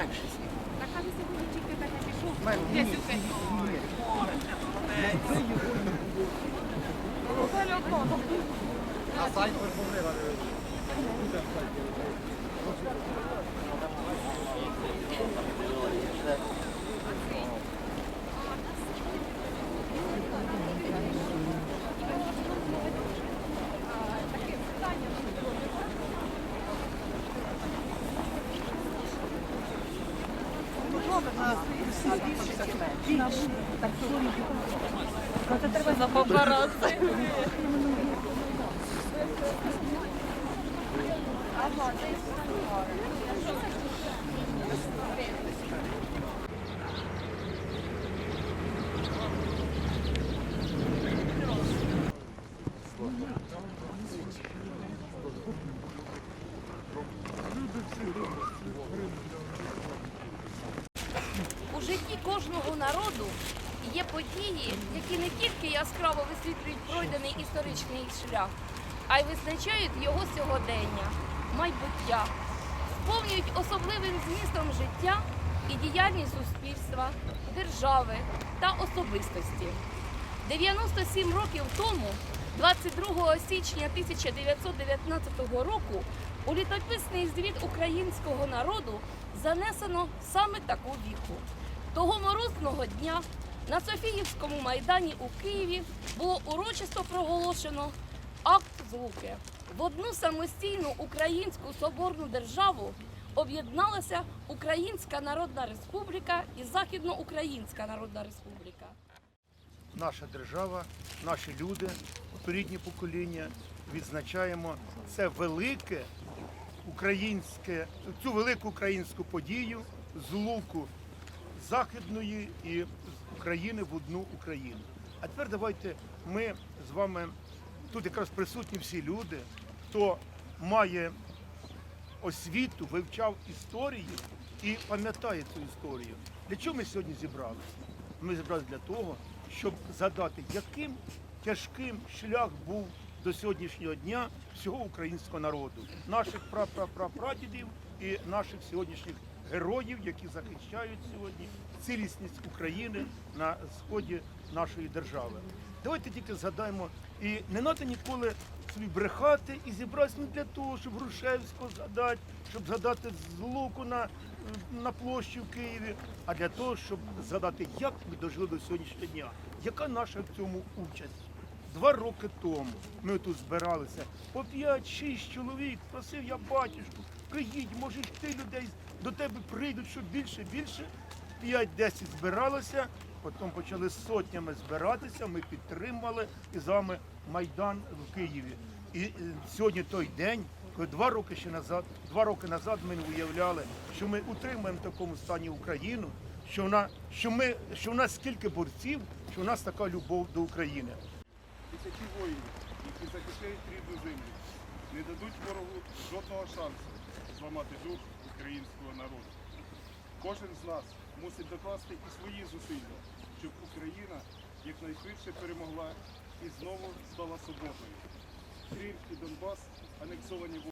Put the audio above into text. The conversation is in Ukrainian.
менше сніг. Так, а ви сьогодні тільки так і пішов. Я сюди. ні. А сайт Верховної Ради. За папараці. У житті кожного народу є події, які не тільки яскраво висвітлюють пройдений історичний шлях, а й визначають його сьогодення, майбуття, сповнюють особливим змістом життя і діяльність суспільства, держави та особистості. 97 років тому, 22 січня 1919 року, у літописний звіт українського народу занесено саме таку віку. Того морозного дня на Софіївському майдані у Києві було урочисто проголошено акт злуки. В одну самостійну українську соборну державу об'єдналася Українська Народна Республіка і Західноукраїнська Народна Республіка. наша держава, наші люди, попереднє покоління відзначаємо це велике українське, цю велику українську подію злуку Західної і України в одну Україну. А тепер давайте ми з вами тут якраз присутні всі люди, хто має освіту, вивчав історію і пам'ятає цю історію. Для чого ми сьогодні зібралися? Ми зібралися для того, щоб задати, яким тяжким шлях був до сьогоднішнього дня всього українського народу, наших прапрапрапрадідів і наших сьогоднішніх героїв, які захищають сьогодні цілісність України на сході нашої держави. Давайте тільки згадаємо, і не треба ніколи собі брехати і зібратися не для того, щоб Грушевського згадати, щоб згадати злуку на, на площі в Києві, а для того, щоб згадати, як ми дожили до сьогоднішнього дня, яка наша в цьому участь. Два роки тому ми тут збиралися по 5-6 чоловік. Просив я батюшку, приїдь, може ти людей до тебе прийдуть, що більше, більше. 5-10 збиралося, потім почали сотнями збиратися. Ми підтримали і з вами Майдан в Києві. І е, сьогодні той день, коли два роки ще назад, два роки назад ми не уявляли, що ми утримуємо в такому стані Україну, що вона, що ми, що в нас скільки борців, що в нас така любов до України. Тисячі воїнів, які захищають рідну землю, не дадуть ворогу жодного шансу зламати дух українського народу. Кожен з нас мусить докласти і свої зусилля, щоб Україна якнайшвидше перемогла і знову стала свободною. Крим і Донбас анексовані в